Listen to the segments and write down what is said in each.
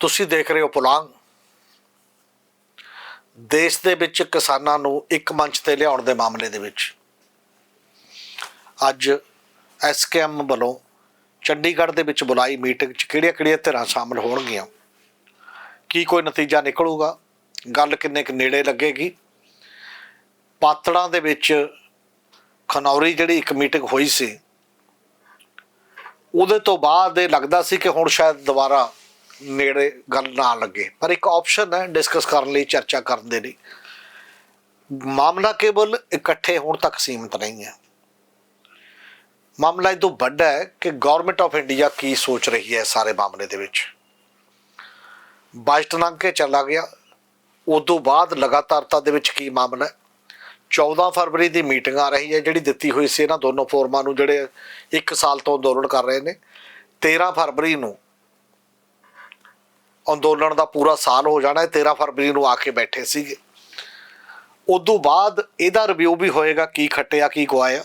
ਤੁਸੀਂ ਦੇਖ ਰਹੇ ਹੋ ਪੁਲਾਂਗ। ਦੇਸ਼ ਦੇ ਵਿੱਚ ਕਿਸਾਨਾਂ ਨੂੰ ਇੱਕ ਮੰਚ ਤੇ ਲਿਆਉਣ ਦੇ ਮਾਮਲੇ ਦੇ ਵਿੱਚ। ਅੱਜ ਐਸਕੇਐਮ ਵੱਲੋਂ ਚੰਡੀਗੜ੍ਹ ਦੇ ਵਿੱਚ ਬੁਲਾਈ ਮੀਟਿੰਗ 'ਚ ਕਿਹੜੀਆਂ-ਕਿਹੜੀਆਂ ਧਿਰਾਂ ਸ਼ਾਮਲ ਹੋਣਗੀਆਂ? ਕੀ ਕੋਈ ਨਤੀਜਾ ਨਿਕਲੂਗਾ? ਗੱਲ ਕਿੰਨੇ ਕੁ ਨੇੜੇ ਲੱਗੇਗੀ? ਪਾਤੜਾਂ ਦੇ ਵਿੱਚ ਖਨੌਰੀ ਜਿਹੜੀ ਇੱਕ ਮੀਟਿੰਗ ਹੋਈ ਸੀ, ਉਹਦੇ ਤੋਂ ਬਾਅਦ ਇਹ ਲੱਗਦਾ ਸੀ ਕਿ ਹੁਣ ਸ਼ਾਇਦ ਦੁਬਾਰਾ ਨੇੜੇ ਗੱਲ ਨਾ ਲੱਗੇ। ਪਰ ਇੱਕ ਆਪਸ਼ਨ ਹੈ ਡਿਸਕਸ ਕਰਨ ਲਈ, ਚਰਚਾ ਕਰਨ ਦੇ ਲਈ। ਮਾਮਲਾ ਕੇਵਲ ਇਕੱਠੇ ਹੋਣ ਤੱਕ ਸੀਮਿਤ ਨਹੀਂ ਹੈ। ਮਾਮਲਾ ਇਹ ਤੋਂ ਵੱਡਾ ਹੈ ਕਿ ਗਵਰਨਮੈਂਟ ਆਫ ਇੰਡੀਆ ਕੀ ਸੋਚ ਰਹੀ ਹੈ ਸਾਰੇ ਮਾਮਲੇ ਦੇ ਵਿੱਚ। ਬਜਟ ਲੰਘ ਕੇ ਚਲਾ ਗਿਆ। ਉਦੋਂ ਬਾਅਦ ਲਗਾਤਾਰਤਾ ਦੇ ਵਿੱਚ ਕੀ ਮਾਮਲਾ ਹੈ? 14 ਫਰਵਰੀ ਦੀ ਮੀਟਿੰਗ ਆ ਰਹੀ ਹੈ, ਜਿਹੜੀ ਦਿੱਤੀ ਹੋਈ ਸੀ ਇਹਨਾਂ ਦੋਨੋਂ ਫੋਰਮਾਂ ਨੂੰ, ਜਿਹੜੇ 1 ਸਾਲ ਤੋਂ ਅੰਦੋਲਨ ਕਰ ਰਹੇ ਨੇ। 13 ਫਰਵਰੀ ਨੂੰ ਅੰਦੋਲਨ ਦਾ ਪੂਰਾ ਸਾਲ ਹੋ ਜਾਣਾ ਹੈ 13 ਫਰਵਰੀ ਨੂੰ ਆ ਕੇ ਬੈਠੇ ਸੀਗੇ। ਉਦੋਂ ਬਾਅਦ ਇਹਦਾ ਰਿਵਿਊ ਵੀ ਹੋਏਗਾ, ਕੀ ਖੱਟਿਆ, ਕੀ ਗਵਾਇਆ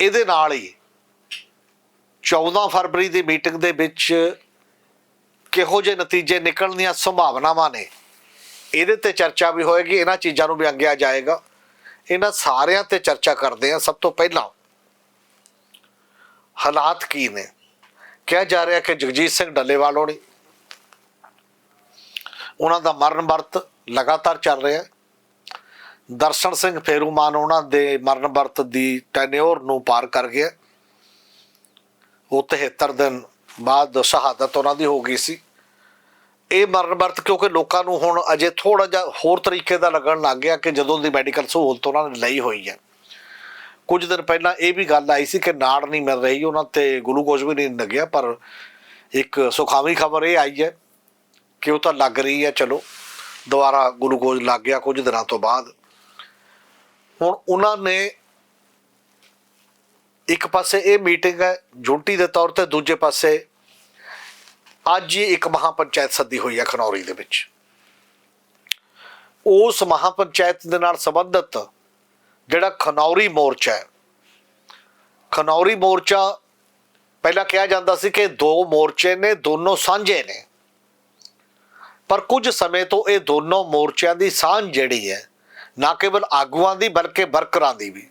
ਇਹਦੇ ਨਾਲ ਹੀ 14 ਫਰਵਰੀ ਦੀ ਮੀਟਿੰਗ ਦੇ ਵਿੱਚ ਕਿਹੋ ਜਿਹੇ ਨਤੀਜੇ ਨਿਕਲਣ ਦੀਆਂ ਸੰਭਾਵਨਾਵਾਂ ਨੇ, ਇਹਦੇ ਤੇ ਚਰਚਾ ਵੀ ਹੋਏਗੀ, ਇਹਨਾਂ ਚੀਜ਼ਾਂ ਨੂੰ ਵੀ ਅੰਗਿਆ ਜਾਏਗਾ। ਇਹਨਾਂ ਸਾਰਿਆਂ ਤੇ ਚਰਚਾ ਕਰਦੇ ਹਾਂ ਸਭ ਤੋਂ ਪਹਿਲਾਂ। ਹਾਲਾਤ ਕੀ ਨੇ? ਕਿਹਾ ਜਾ ਰਿਹਾ ਕਿ ਜਗਜੀਤ ਸਿੰਘ ਡੱਲੇਵਾਲ ਹੋਣੀ ਉਹਨਾਂ ਦਾ ਮਰਨ ਵਰਤ ਲਗਾਤਾਰ ਚੱਲ ਰਿਹਾ ਹੈ। ਦਰਸ਼ਨ ਸਿੰਘ ਫੇਰੂਮਾਨ ਉਹਨਾਂ ਦੇ ਮਰਨ ਵਰਤ ਦੀ ਟੈਨਿਓਰ ਨੂੰ ਪਾਰ ਕਰ ਗਿਆ ਉਹ 73 ਦਿਨ ਬਾਅਦ ਸ਼ਹਾਦਤ ਉਹਨਾਂ ਦੀ ਹੋ ਗਈ ਸੀ। ਇਹ ਮਰਨ ਵਰਤ ਕਿਉਂਕਿ ਲੋਕਾਂ ਨੂੰ ਹੁਣ ਅਜੇ ਥੋੜਾ ਜਿਹਾ ਹੋਰ ਤਰੀਕੇ ਦਾ ਲੱਗਣ ਲੱਗ ਗਿਆ ਕਿ ਜਦੋਂ ਦੀ ਮੈਡੀਕਲ ਸਹੂਲਤ ਉਹਨਾਂ ਨੇ ਲਈ ਹੋਈ ਹੈ। ਕੁਝ ਦਿਨ ਪਹਿਲਾਂ ਇਹ ਵੀ ਗੱਲ ਆਈ ਸੀ ਕਿ ਨਾੜ ਨਹੀਂ ਮਿਲ ਰਹੀ, ਉਹਨਾਂ ਤੇ ਗਲੂਕੋਜ਼ ਵੀ ਨਹੀਂ ਲੱਗਿਆ, ਪਰ ਇੱਕ ਸੁਖਾਵੀ ਖਬਰ ਇਹ ਆਈ ਹੈ ਕਿ ਉਹ ਤਾਂ ਲੱਗ ਰਹੀ ਹੈ? ਚਲੋ, ਦੁਬਾਰਾ ਗਲੂਕੋਜ਼ ਲੱਗ ਗਿਆ ਕੁਝ ਦਿਨਾਂ ਤੋਂ ਬਾਅਦ। ਹੁਣ ਉਹਨਾਂ ਨੇ ਇੱਕ ਪਾਸੇ ਇਹ ਮੀਟਿੰਗ ਹੈ ਜੁੰਟੀ ਦੇ ਤੌਰ ਤੇ ਦੂਜੇ ਪਾਸੇ ਅੱਜ ਹੀ ਇੱਕ ਮਹਾਪੰਚਾਇਤ ਸੱਦੀ ਹੋਈ ਹੈ ਖਨੌਰੀ ਦੇ ਵਿੱਚ। ਉਸ ਮਹਾਪੰਚਾਇਤ ਦੇ ਨਾਲ ਸੰਬੰਧਿਤ ਜਿਹੜਾ ਖਨੌਰੀ ਮੋਰਚਾ ਹੈ, ਖਨੌਰੀ ਮੋਰਚਾ ਪਹਿਲਾਂ ਕਿਹਾ ਜਾਂਦਾ ਸੀ ਕਿ ਦੋ ਮੋਰਚੇ ਨੇ, ਦੋਨੋਂ ਸਾਂਝੇ ਨੇ। ਪਰ ਕੁਝ ਸਮੇਂ ਤੋਂ ਇਹ ਦੋਨੋਂ ਮੋਰਚਿਆਂ ਦੀ ਸਾਂਝ ਜਿਹੜੀ ਹੈ, ਨਾ ਕੇਵਲ ਆਗੂਆਂ ਦੀ ਬਲਕਿ ਵਰਕਰਾਂ ਦੀ ਵੀ,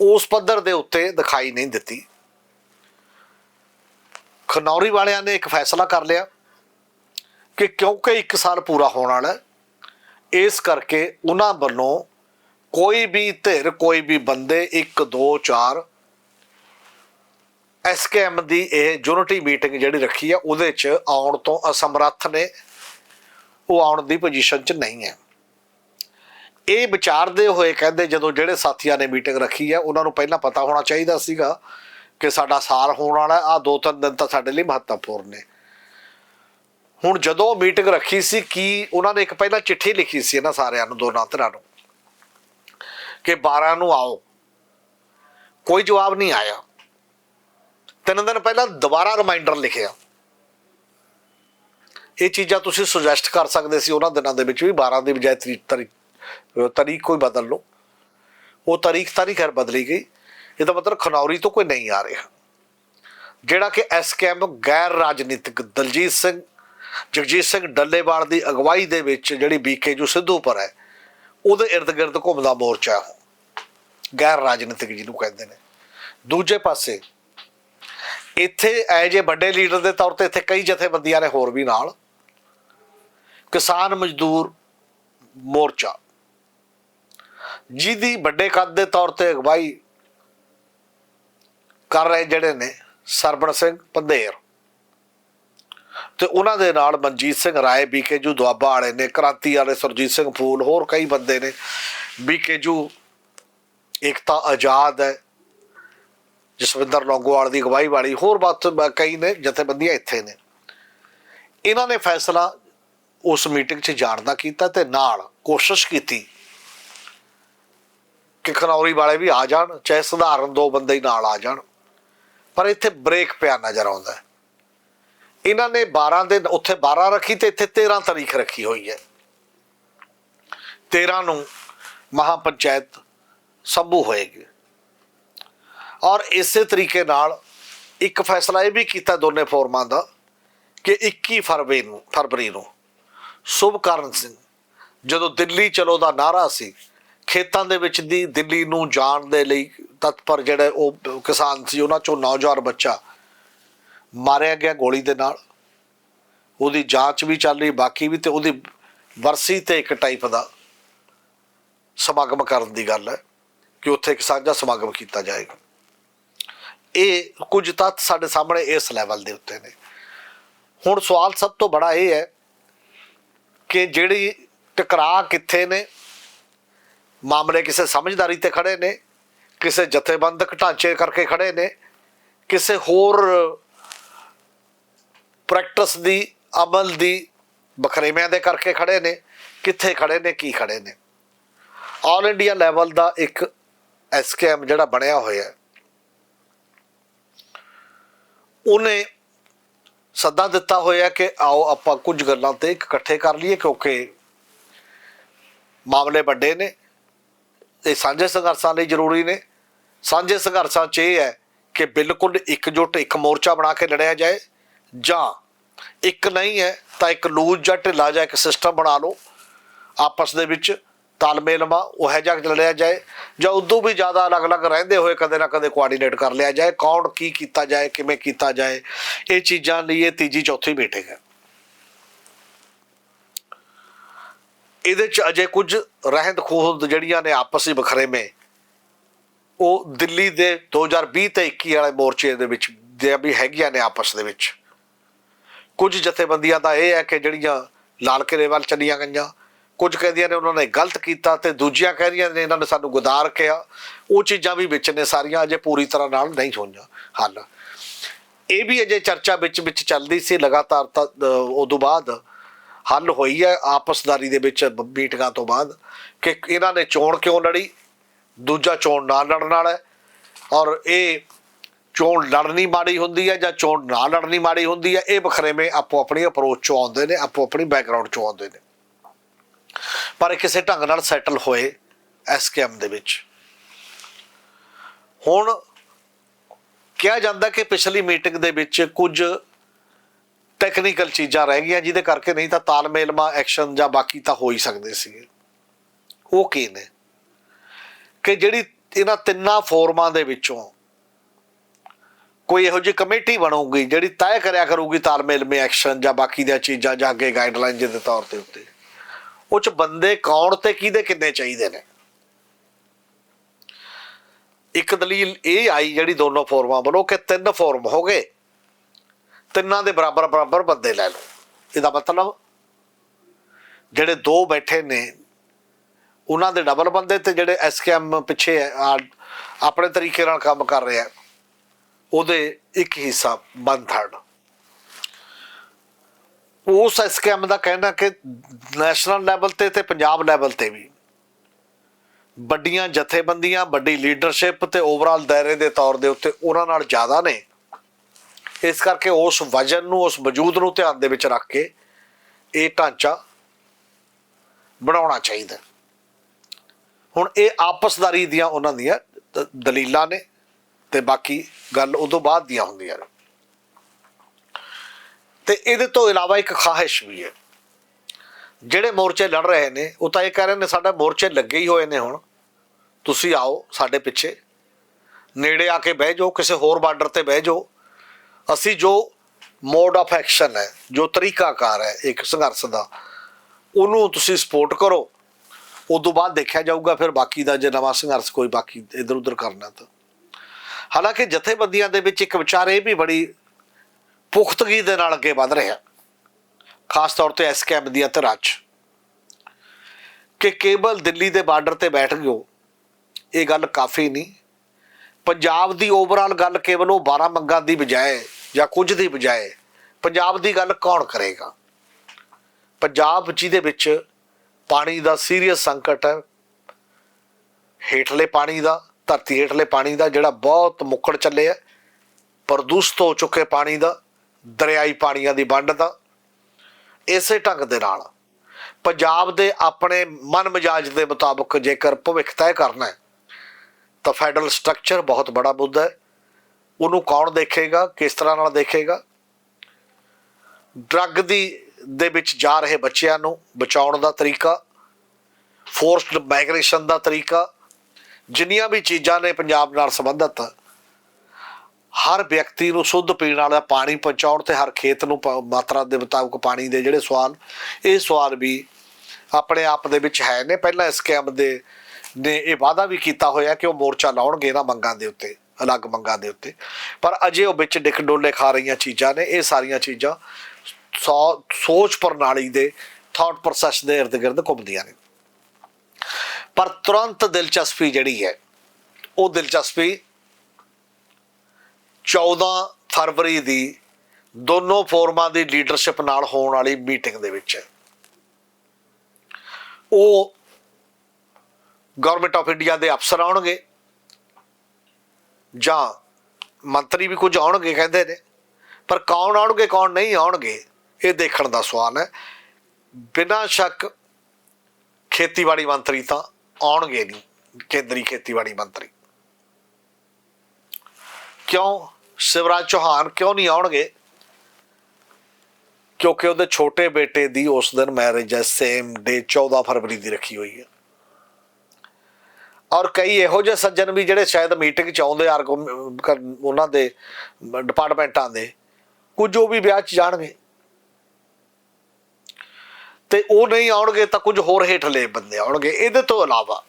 ਉਸ ਪੱਧਰ ਦੇ ਉੱਤੇ ਦਿਖਾਈ ਨਹੀਂ ਦਿੱਤੀ। ਖਨੌਰੀ ਵਾਲਿਆਂ ਨੇ ਇੱਕ ਫੈਸਲਾ ਕਰ ਲਿਆ ਕਿ ਕਿਉਂਕਿ 1 ਸਾਲ ਪੂਰਾ ਹੋਣ ਵਾਲਾ ਇਸ ਕਰਕੇ ਉਹਨਾਂ ਵੱਲੋਂ ਕੋਈ ਵੀ ਧਿਰ, ਕੋਈ ਵੀ ਬੰਦੇ 1 2 4 ਐਸਕੇਐਮ ਦੀ ਇਹ ਯੂਨਿਟੀ ਮੀਟਿੰਗ ਜਿਹੜੀ ਰੱਖੀ ਆ, ਉਹਦੇ 'ਚ ਆਉਣ ਤੋਂ ਅਸਮਰੱਥ ਨੇ। ਉਹ ਆਉਣ ਦੀ ਪੋਜੀਸ਼ਨ 'ਚ ਨਹੀਂ ਹੈ। ਇਹ ਵਿਚਾਰਦੇ ਹੋਏ ਕਹਿੰਦੇ ਜਦੋਂ ਜਿਹੜੇ ਸਾਥੀਆਂ ਨੇ ਮੀਟਿੰਗ ਰੱਖੀ ਹੈ, ਉਹਨਾਂ ਨੂੰ ਪਹਿਲਾਂ ਪਤਾ ਹੋਣਾ ਚਾਹੀਦਾ ਸੀਗਾ ਕਿ ਸਾਡਾ ਸਾਲ ਹੋਣ ਵਾਲਾ ਆ ਦੋ ਤਿੰਨ ਦਿਨ ਤਾਂ ਸਾਡੇ ਲਈ ਮਹੱਤਵਪੂਰਨ ਨੇ। ਹੁਣ ਜਦੋਂ ਮੀਟਿੰਗ ਰੱਖੀ ਸੀ, ਕੀ ਉਹਨਾਂ ਨੇ ਇੱਕ ਪਹਿਲਾਂ ਚਿੱਠੀ ਲਿਖੀ ਸੀ ਇਹਨਾਂ ਸਾਰਿਆਂ ਨੂੰ, ਦੋਨਾਂ ਧਿਰਾਂ ਨੂੰ? ਕਿ 12 ਨੂੰ ਆਓ। ਕੋਈ ਜਵਾਬ ਨਹੀਂ ਆਇਆ। ਤਿੰਨ ਦਿਨ ਪਹਿਲਾਂ ਦੁਬਾਰਾ ਰਿਮਾਈਂਡਰ ਲਿਖਿਆ। ਇਹ ਚੀਜ਼ਾਂ ਤੁਸੀਂ ਸੁਜੈਸਟ ਕਰ ਸਕਦੇ ਸੀ ਉਹਨਾਂ ਦਿਨਾਂ ਦੇ ਵਿੱਚ ਵੀ 12 ਦੀ ਬਜਾਏ ਤਰੀਕ ਤਰੀਕ, ਅਹ ਤਾਰੀਖ ਕੋਈ ਬਦਲ ਲਓ। ਉਹ ਤਾਰੀਖ ਤਾਂ ਨਹੀਂ ਖੈਰ ਬਦਲੀ ਗਈ। ਇਹਦਾ ਮਤਲਬ ਖਨੌਰੀ ਤੋਂ ਕੋਈ ਨਹੀਂ ਆ ਰਿਹਾ। ਜਿਹੜਾ ਕਿ ਐਸਕੇਐਮ ਗੈਰ ਰਾਜਨੀਤਿਕ ਦਲਜੀਤ ਸਿੰਘ, ਜਗਜੀਤ ਸਿੰਘ ਡੱਲੇਵਾਲ ਦੀ ਅਗਵਾਈ ਦੇ ਵਿੱਚ ਜਿਹੜੀ ਬੀਕੇਜੂ ਸਿੱਧੂਪੁਰ ਹੈ, ਉਹਦੇ ਇਰਦ ਗਿਰਦ ਘੁੰਮਦਾ ਮੋਰਚਾ ਹੈ। ਗੈਰ ਰਾਜਨੀਤਿਕ ਜਿਹਨੂੰ ਕਹਿੰਦੇ ਨੇ। ਦੂਜੇ ਪਾਸੇ, ਇੱਥੇ ਐ ਜੇ ਵੱਡੇ ਲੀਡਰ ਦੇ ਤੌਰ ਤੇ ਇੱਥੇ ਕਈ ਜਥੇਬੰਦੀਆਂ ਨੇ ਹੋਰ ਵੀ ਨਾਲ। ਕਿਸਾਨ ਮਜ਼ਦੂਰ ਮੋਰਚਾ। ਜਿਹਦੀ ਵੱਡੇ ਕੱਦ ਦੇ ਤੌਰ ਤੇ ਅਗਵਾਈ ਕਰ ਰਹੇ ਜਿਹੜੇ ਨੇ ਸਰਬਣ ਸਿੰਘ ਪੰਧੇਰ ਤੇ ਉਹਨਾਂ ਦੇ ਨਾਲ ਮਨਜੀਤ ਸਿੰਘ ਰਾਏ ਬੀਕੇਜੂ ਦੁਆਬਾ ਵਾਲੇ ਨੇ, ਕ੍ਰਾਂਤੀ ਵਾਲੇ ਸੁਰਜੀਤ ਸਿੰਘ ਫੂਲ, ਹੋਰ ਕਈ ਬੰਦੇ ਨੇ। ਬੀਕੇਜੂ ਜੂ ਤਾਂ ਆਜ਼ਾਦ ਹੈ, ਜਸਵਿੰਦਰ ਲੌਂਗੋਵਾਲ ਦੀ ਅਗਵਾਈ ਵਾਲੀ, ਹੋਰ ਬਾਤ ਕਈ ਨੇ, ਜਥੇਬੰਦੀਆਂ ਇੱਥੇ ਨੇ। ਇਹਨਾਂ ਨੇ ਫੈਸਲਾ ਉਸ ਮੀਟਿੰਗ 'ਚ ਜਾਣ ਦਾ ਕੀਤਾ ਤੇ ਨਾਲ ਕੋਸ਼ਿਸ਼ ਕੀਤੀ ਕਿ ਖਨੌਰੀ ਵਾਲੇ ਵੀ ਆ ਜਾਣ, ਚਾਹੇ ਸਧਾਰਨ ਦੋ ਬੰਦੇ ਹੀ ਨਾਲ ਆ ਜਾਣ। ਪਰ ਇੱਥੇ ਬ੍ਰੇਕ ਪਿਆ ਨਜ਼ਰ ਆਉਂਦਾ ਇਹਨਾਂ ਨੇ 12 ਦੇ ਉੱਥੇ 12 ਰੱਖੀ ਤੇ ਇੱਥੇ 13 ਤਾਰੀਖ ਰੱਖੀ ਹੋਈ ਹੈ। 13 ਨੂੰ ਮਹਾਪੰਚਾਇਤ ਸੰਭੂ ਹੋਏਗੀ। ਔਰ ਇਸੇ ਤਰੀਕੇ ਨਾਲ ਇੱਕ ਫੈਸਲਾ ਇਹ ਵੀ ਕੀਤਾ ਦੋਨੇ ਫੋਰਮਾਂ ਦਾ ਕਿ 21 ਫਰਵਰੀ ਨੂੰ ਫਰਵਰੀ ਨੂੰ ਸੁਭਕਰਨ ਸਿੰਘ। ਜਦੋਂ ਦਿੱਲੀ ਚਲੋ ਦਾ ਨਾਰਾ ਸੀ, ਖੇਤਾਂ ਦੇ ਵਿੱਚ ਦੀ ਦਿੱਲੀ ਨੂੰ ਜਾਣ ਦੇ ਲਈ ਤਤਪਰ ਜਿਹੜੇ ਉਹ ਕਿਸਾਨ ਸੀ, ਉਹਨਾਂ ਚੋਂ ਨੌਜਵਾਨ ਬੱਚਾ ਮਾਰਿਆ ਗਿਆ ਗੋਲੀ ਦੇ ਨਾਲ। ਉਹਦੀ ਜਾਂਚ ਵੀ ਚੱਲ ਰਹੀ, ਬਾਕੀ ਵੀ ਤੇ ਉਹਦੀ ਵਰਸੀ ਤੇ ਇੱਕ ਟਾਈਪ ਦਾ ਸਮਾਗਮ ਕਰਨ ਦੀ ਗੱਲ ਹੈ ਕਿ ਉੱਥੇ ਇੱਕ ਸਾਂਝਾ ਸਮਾਗਮ ਕੀਤਾ ਜਾਏਗਾ। ਇਹ ਕੁਝ ਤੱਥ ਸਾਡੇ ਸਾਹਮਣੇ ਇਸ ਲੈਵਲ ਦੇ ਉੱਤੇ ਨੇ। ਹੁਣ ਸਵਾਲ ਸਭ ਤੋਂ ਬੜਾ ਇਹ ਹੈ ਕਿ ਜਿਹੜੀ ਟਕਰਾਅ ਕਿੱਥੇ ਨੇ, ਮਾਮਲੇ ਕਿਸੇ ਸਮਝਦਾਰੀ ਤੇ ਖੜੇ ਨੇ, ਕਿਸੇ ਜਥੇਬੰਦਕ ਢਾਂਚੇ ਕਰਕੇ ਖੜੇ ਨੇ, ਕਿਸੇ ਹੋਰ ਪ੍ਰੈਕਟਿਸ ਦੀ, ਅਮਲ ਦੀ ਬਖਰੇਵਿਆਂ ਦੇ ਕਰਕੇ ਖੜੇ ਨੇ, ਕਿੱਥੇ ਖੜੇ ਨੇ, ਕੀ ਖੜੇ ਨੇ। ਆਲ ਇੰਡੀਆ ਲੈਵਲ ਦਾ ਇੱਕ ਐਸਕੇਐਮ ਜਿਹੜਾ ਬਣਿਆ ਹੋਇਆ ਉਹਨੇ ਸੱਦਾ ਦਿੱਤਾ ਹੋਇਆ ਕਿ ਆਓ ਆਪਾਂ ਕੁਝ ਗੱਲਾਂ ਤੇ ਇਕੱਠੇ ਕਰ ਲਈਏ ਕਿਉਂਕਿ ਮਾਮਲੇ ਵੱਡੇ ਨੇ, ਇਹ ਸਾਂਝੇ ਸੰਘਰਸ਼ਾਂ ਲਈ ਜ਼ਰੂਰੀ ਨੇ। ਸਾਂਝੇ ਸੰਘਰਸ਼ਾਂ 'ਚ ਇਹ ਹੈ ਕਿ ਬਿਲਕੁਲ ਇਕਜੁੱਟ ਇੱਕ ਮੋਰਚਾ ਬਣਾ ਕੇ ਲੜਿਆ ਜਾਏ ਜਾਂ ਇੱਕ ਨਹੀਂ ਹੈ ਤਾਂ ਇੱਕ ਲੂਜ ਜਾਂ ਢਿੱਲਾ ਜਾਂ ਇੱਕ ਸਿਸਟਮ ਬਣਾ ਲਓ। ਆਪਸ ਦੇ ਵਿੱਚ ਤਾਲਮੇਲ ਮਾ ਉਹ ਹੈ ਜਾ ਲੜਿਆ ਜਾਏ ਜਾਂ ਉਦੋਂ ਵੀ ਜ਼ਿਆਦਾ ਅਲੱਗ-ਅਲੱਗ ਰਹਿੰਦੇ ਹੋਏ ਕਦੇ ਨਾ ਕਦੇ ਕੋਆਰਡੀਨੇਟ ਕਰ ਲਿਆ ਜਾਏ, ਕੌਣ ਕੀ ਕੀਤਾ ਜਾਏ, ਕਿਵੇਂ ਕੀਤਾ ਜਾਏ, ਇਹ ਚੀਜ਼ਾਂ ਲਈ ਇਹ ਤੀਜੀ ਚੌਥੀ ਮੀਟਿੰਗ ਹੈ। ਇਹਦੇ ਚ ਅਜੇ ਕੁਝ ਰਹਿੰਦ ਖੂਹਦ ਜਿਹੜੀਆਂ ਨੇ ਆਪਸੀ ਬਖਰੇਵੇਂ ਉਹ ਦਿੱਲੀ ਦੇ 2020 ਤੇ 21 ਵਾਲੇ ਮੋਰਚੇ ਦੇ ਵਿੱਚ ਦੇ ਵੀ ਹੈਗੀਆਂ ਨੇ ਆਪਸ ਦੇ ਵਿੱਚ। ਕੁਝ ਜਥੇਬੰਦੀਆਂ ਦਾ ਇਹ ਹੈ ਕਿ ਜਿਹੜੀਆਂ ਲਾਲ ਕਿਲੇ ਵੱਲ ਚੱਲੀਆਂ ਗਈਆਂ ਕੁਝ ਕਹਿੰਦੀਆਂ ਨੇ ਉਹਨਾਂ ਨੇ ਗਲਤ ਕੀਤਾ ਤੇ ਦੂਜੀਆਂ ਕਹਿ ਰਹੀਆਂ ਨੇ ਇਹਨਾਂ ਨੇ ਸਾਨੂੰ ਗੁਦਾਰ ਕਿਹਾ। ਉਹ ਚੀਜ਼ਾਂ ਵੀ ਵਿੱਚ ਨੇ ਸਾਰੀਆਂ ਅਜੇ ਪੂਰੀ ਤਰ੍ਹਾਂ ਨਾਲ ਨਹੀਂ ਹੋਈਆਂ ਹੱਲ। ਇਹ ਵੀ ਅਜੇ ਚਰਚਾ ਵਿੱਚ ਵਿੱਚ ਚੱਲਦੀ ਸੀ ਲਗਾਤਾਰ ਤਾਂ ਅਹ, ਉਦੋਂ ਬਾਅਦ ਹੱਲ ਹੋਈ ਹੈ ਆਪਸਦਾਰੀ ਦੇ ਵਿੱਚ ਮੀਟਿੰਗਾਂ ਤੋਂ ਬਾਅਦ ਕਿ ਇਹਨਾਂ ਨੇ ਚੋਣ ਕਿਉਂ ਲੜੀ? ਦੂਜਾ ਚੋਣ ਨਾ ਲੜਨ ਵਾਲਾ ਔਰ ਇਹ ਚੋਣ ਲੜਨੀ ਮਾੜੀ ਹੁੰਦੀ ਹੈ ਜਾਂ ਚੋਣ ਨਾ ਲੜਨੀ ਮਾੜੀ ਹੁੰਦੀ ਹੈ ਇਹ ਬਖਰੇਵੇਂ ਆਪੋ ਆਪਣੀ ਅਪਰੋਚ ਚੋਂ ਆਉਂਦੇ ਨੇ ਆਪੋ ਆਪਣੀ ਬੈਕਗ੍ਰਾਉਂਡ ਚੋਂ ਆਉਂਦੇ ਨੇ। ਪਰ ਇਹ ਕਿਸੇ ਢੰਗ ਨਾਲ ਸੈਟਲ ਹੋਏ ਐਸਕੇਐਮ ਦੇ ਵਿੱਚ। ਹੁਣ ਕਿਹਾ ਜਾਂਦਾ ਕਿ ਪਿਛਲੀ ਮੀਟਿੰਗ ਦੇ ਵਿੱਚ ਕੁਝ ਟੈਕਨੀਕਲ ਚੀਜ਼ਾਂ ਰਹਿ ਗਈਆਂ, ਜਿਹਦੇ ਕਰਕੇ ਨਹੀਂ ਤਾਂ ਤਾਲਮੇਲਮਾ ਐਕਸ਼ਨ ਜਾਂ ਬਾਕੀ ਤਾਂ ਹੋ ਹੀ ਸਕਦੇ ਸੀਗੇ। ਉਹ ਕੀ ਨੇ? ਕਿ ਜਿਹੜੀ ਇਹਨਾਂ ਤਿੰਨਾਂ ਫੋਰਮਾਂ ਦੇ ਵਿੱਚੋਂ ਕੋਈ ਇਹੋ ਜਿਹੀ ਕਮੇਟੀ ਬਣੂਗੀ ਜਿਹੜੀ ਤੈਅ ਕਰਿਆ ਕਰੂਗੀ ਤਾਲਮੇਲਮੇ ਐਕਸ਼ਨ ਜਾਂ ਬਾਕੀ ਦੀਆਂ ਚੀਜ਼ਾਂ ਜਾਂ ਅੱਗੇ ਗਾਈਡਲਾਈਨ ਦੇ ਤੌਰ ਤੇ ਉੱਤੇ। ਉਹ ਚ ਬੰਦੇ ਕੌਣ ਤੇ ਕਿਹਦੇ ਕਿੰਨੇ ਚਾਹੀਦੇ ਨੇ? ਇੱਕ ਦਲੀਲ ਇਹ ਆਈ ਜਿਹੜੀ ਦੋਨੋਂ ਫੋਰਮਾਂ ਵੱਲੋਂ ਕਿ ਤਿੰਨ ਫੋਰਮ ਹੋ ਗਏ। ਤਿੰਨਾਂ ਦੇ ਬਰਾਬਰ ਬਰਾਬਰ ਬੰਦੇ ਲੈ ਲਓ। ਇਹਦਾ ਮਤਲਬ ਜਿਹੜੇ ਦੋ ਬੈਠੇ ਨੇ ਉਹਨਾਂ ਦੇ ਡਬਲ ਬੰਦੇ ਤੇ ਜਿਹੜੇ ਐਸਕੇਐਮ ਪਿੱਛੇ ਹੈ, ਆ, ਆਪਣੇ ਤਰੀਕੇ ਨਾਲ ਕੰਮ ਕਰ ਰਿਹਾ ਉਹਦੇ ਇੱਕ ਹਿੱਸਾ ਵਨ ਉਸ ਐਸਕੇਐਮ ਦਾ ਕਹਿਣਾ ਕਿ ਨੈਸ਼ਨਲ ਲੈਵਲ ਤੇ ਤੇ ਪੰਜਾਬ ਲੈਵਲ ਤੇ ਵੀ। ਵੱਡੀਆਂ ਜਥੇਬੰਦੀਆਂ, ਵੱਡੀ ਲੀਡਰਸ਼ਿਪ ਤੇ ਓਵਰਆਲ ਦਾਇਰੇ ਦੇ ਤੌਰ ਦੇ ਉੱਤੇ ਉਹਨਾਂ ਨਾਲ ਜ਼ਿਆਦਾ ਨੇ। ਇਸ ਕਰਕੇ ਉਸ ਵਜਨ ਨੂੰ, ਉਸ ਵਜੂਦ ਨੂੰ ਧਿਆਨ ਦੇ ਵਿੱਚ ਰੱਖ ਕੇ ਇਹ ਢਾਂਚਾ ਬਣਾਉਣਾ ਚਾਹੀਦਾ ਹੁਣ ਇਹ ਆਪਸਦਾਰੀ ਦੀਆਂ ਉਹਨਾਂ ਦੀਆਂ ਦਲੀਲਾਂ ਨੇ ਤੇ ਬਾਕੀ ਗੱਲ ਉਦੋਂ ਬਾਅਦ ਦੀਆਂ ਹੁੰਦੀਆਂ ਨੇ। ਤੇ ਇਹਦੇ ਤੋਂ ਇਲਾਵਾ ਇੱਕ ਖਾਹਿਸ਼ ਵੀ ਹੈ। ਜਿਹੜੇ ਮੋਰਚੇ ਲੜ ਰਹੇ ਨੇ, ਉਹ ਤਾਂ ਇਹ ਕਹਿ ਰਹੇ ਨੇ ਸਾਡਾ ਮੋਰਚੇ ਲੱਗੇ ਹੀ ਹੋਏ ਨੇ ਹੁਣ। ਤੁਸੀਂ ਆਓ ਸਾਡੇ ਪਿੱਛੇ। ਨੇੜੇ ਆ ਕੇ ਬਹਿ ਜਾਓ, ਕਿਸੇ ਹੋਰ ਬਾਰਡਰ ਤੇ ਬਹਿ ਜਾਓ। ਅਸੀਂ ਜੋ ਮੋਡ ਆਫ ਐਕਸ਼ਨ ਹੈ, ਜੋ ਤਰੀਕਾਕਾਰ ਹੈ ਇੱਕ ਸੰਘਰਸ਼ ਦਾ, ਉਹਨੂੰ ਤੁਸੀਂ ਸਪੋਰਟ ਕਰੋ। ਉਦੋਂ ਬਾਅਦ ਦੇਖਿਆ ਜਾਊਗਾ ਫਿਰ ਬਾਕੀ ਦਾ ਜੇ ਨਵਾਂ ਸੰਘਰਸ਼ ਕੋਈ ਬਾਕੀ ਇਧਰ ਉਧਰ ਕਰਨਾ ਤਾਂ। ਹਾਲਾਂਕਿ ਜਥੇਬੰਦੀਆਂ ਦੇ ਵਿੱਚ ਇੱਕ ਵਿਚਾਰ ਇਹ ਵੀ ਬੜੀ ਪੁਖਤਗੀ ਦੇ ਨਾਲ ਅੱਗੇ ਵਧ ਰਿਹਾ। ਖਾਸ ਤੌਰ ਤੇ ਐਸਕੇਐਮ ਦੀਆਂ ਧਿਰਾਂ 'ਚ। ਕਿ ਕੇਵਲ ਦਿੱਲੀ ਦੇ ਬਾਰਡਰ ਤੇ ਬੈਠ ਗਿਓ, ਇਹ ਗੱਲ ਕਾਫੀ ਨਹੀਂ। ਪੰਜਾਬ ਦੀ ਓਵਰਆਲ ਗੱਲ ਕੇਵਲ ਉਹ 12 ਮੰਗਾਂ ਦੀ ਬਜਾਏ ਜਾਂ ਕੁਝ ਦੀ ਬਜਾਏ, ਪੰਜਾਬ ਦੀ ਗੱਲ ਕੌਣ ਕਰੇਗਾ? ਪੰਜਾਬ ਜਿਹਦੇ ਵਿੱਚ ਪਾਣੀ ਦਾ ਸੀਰੀਅਸ ਸੰਕਟ ਹੈ, ਹੇਠਲੇ ਪਾਣੀ ਦਾ, ਧਰਤੀ ਹੇਠਲੇ ਪਾਣੀ ਦਾ ਜਿਹੜਾ ਬਹੁਤ ਮੁੱਕੜ ਚੱਲੇ ਹੈ ਪ੍ਰਦੂਸ਼ਿਤ ਹੋ ਚੁੱਕੇ ਪਾਣੀ ਦਾ ਦਰਿਆਈ ਪਾਣੀਆਂ ਦੀ ਵੰਡ ਦਾ ਇਸੇ ਢੰਗ ਦੇ ਨਾਲ। ਪੰਜਾਬ ਦੇ ਆਪਣੇ ਮਨ ਮਜਾਜ ਦੇ ਮੁਤਾਬਕ ਜੇਕਰ ਭਵਿੱਖ ਤੈਅ ਕਰਨਾ ਹੈ, ਤਾਂ ਫੈਡਰਲ ਸਟਰਕਚਰ ਬਹੁਤ ਬੜਾ ਮੁੱਦਾ ਹੈ। ਉਹਨੂੰ ਕੌਣ ਦੇਖੇਗਾ, ਕਿਸ ਤਰ੍ਹਾਂ ਨਾਲ ਦੇਖੇਗਾ? ਡਰੱਗ ਦੀ ਦੇ ਵਿੱਚ ਜਾ ਰਹੇ ਬੱਚਿਆਂ ਨੂੰ ਬਚਾਉਣ ਦਾ ਤਰੀਕਾ ਫੋਰਸਡ ਮਾਈਗ੍ਰੇਸ਼ਨ ਦਾ ਤਰੀਕਾ, ਜਿੰਨੀਆਂ ਵੀ ਚੀਜ਼ਾਂ ਨੇ ਪੰਜਾਬ ਨਾਲ ਸੰਬੰਧਿਤ ਹਰ ਵਿਅਕਤੀ ਨੂੰ ਸ਼ੁੱਧ ਪੀਣ ਵਾਲਾ ਪਾਣੀ ਪਹੁੰਚਾਉਣ ਤੇ ਹਰ ਖੇਤ ਨੂੰ ਮਾਤਰਾ ਦੇ ਮੁਤਾਬਕ ਪਾਣੀ ਦੇ ਜਿਹੜੇ ਸਵਾਲ, ਇਹ ਸਵਾਲ ਵੀ ਆਪਣੇ ਆਪ ਦੇ ਵਿੱਚ ਹੈ ਨੇ। ਪਹਿਲਾਂ ਇਸ ਸਕੈਮ ਦੇ, ਨੇ ਇਹ ਵਾਅਦਾ ਵੀ ਕੀਤਾ ਹੋਇਆ ਕਿ ਉਹ ਮੋਰਚਾ ਲਾਉਣਗੇ ਇਹਨਾਂ ਮੰਗਾਂ ਦੇ ਉੱਤੇ, ਅਲੱਗ ਮੰਗਾਂ ਦੇ ਉੱਤੇ। ਪਰ ਅਜੇ ਉਹ ਵਿੱਚ ਡਿਕ ਡੋਲੇ ਖਾ ਰਹੀਆਂ ਚੀਜ਼ਾਂ ਨੇ, ਇਹ ਸਾਰੀਆਂ ਚੀਜ਼ਾਂ ਸੋ- ਸੋਚ ਪ੍ਰਣਾਲੀ ਦੇ ਥਾਟ ਪ੍ਰੋਸੈਸ ਦੇ ਇਰਦ ਗਿਰਦ ਘੁੰਮਦੀਆਂ ਨੇ। ਪਰ ਤੁਰੰਤ ਦਿਲਚਸਪੀ ਜਿਹੜੀ ਹੈ, ਉਹ ਦਿਲਚਸਪੀ 14 ਫਰਵਰੀ ਦੀ ਦੋਨੋਂ ਫੋਰਮਾਂ ਦੀ ਲੀਡਰਸ਼ਿਪ ਨਾਲ ਹੋਣ ਵਾਲੀ ਮੀਟਿੰਗ ਦੇ ਵਿੱਚ ਉਹ ਗਵਰਨਮੈਂਟ ਆਫ ਇੰਡੀਆ ਦੇ ਅਫਸਰ ਆਉਣਗੇ ਜਾਂ ਮੰਤਰੀ ਵੀ ਕੁਝ ਆਉਣਗੇ ਕਹਿੰਦੇ ਨੇ, ਪਰ ਕੌਣ ਆਉਣਗੇ, ਕੌਣ ਨਹੀਂ ਆਉਣਗੇ, ਇਹ ਦੇਖਣ ਦਾ ਸਵਾਲ ਹੈ। ਬਿਨਾਂ ਸ਼ੱਕ ਖੇਤੀਬਾੜੀ ਮੰਤਰੀ ਤਾਂ ਆਉਣਗੇ ਨਹੀਂ, ਕੇਂਦਰੀ ਖੇਤੀਬਾੜੀ ਮੰਤਰੀ। ਕਿਉਂ? ਸ਼ਿਵਰਾਜ ਚੌਹਾਨ ਕਿਉਂ ਨਹੀਂ ਆਉਣਗੇ? ਕਿਉਂਕਿ ਉਹਦੇ ਛੋਟੇ ਬੇਟੇ ਦੀ ਉਸ ਦਿਨ ਮੈਰਿਜ ਹੈ ਸੇਮ ਡੇ 14 ਫਰਵਰੀ ਦੀ ਰੱਖੀ ਹੋਈ ਹੈ। ਔਰ ਕਈ ਇਹੋ ਜਿਹੇ ਸੱਜਣ ਵੀ ਜਿਹੜੇ ਸ਼ਾਇਦ ਮੀਟਿੰਗ ਚ ਆਉਂਦੇ ਆਰ ਉਹਨਾਂ ਦੇ ਡਿਪਾਰਟਮੈਂਟਾਂ ਦੇ, ਕੁਝ ਉਹ ਵੀ ਵਿਆਹ ਚ ਜਾਣਗੇ। ਤੇ ਉਹ ਨਹੀਂ ਆਉਣਗੇ ਤਾਂ ਕੁਝ ਹੋਰ ਹੇਠਲੇ ਬੰਦੇ ਆਉਣਗੇ। ਇਹਦੇ ਤੋਂ ਇਲਾਵਾ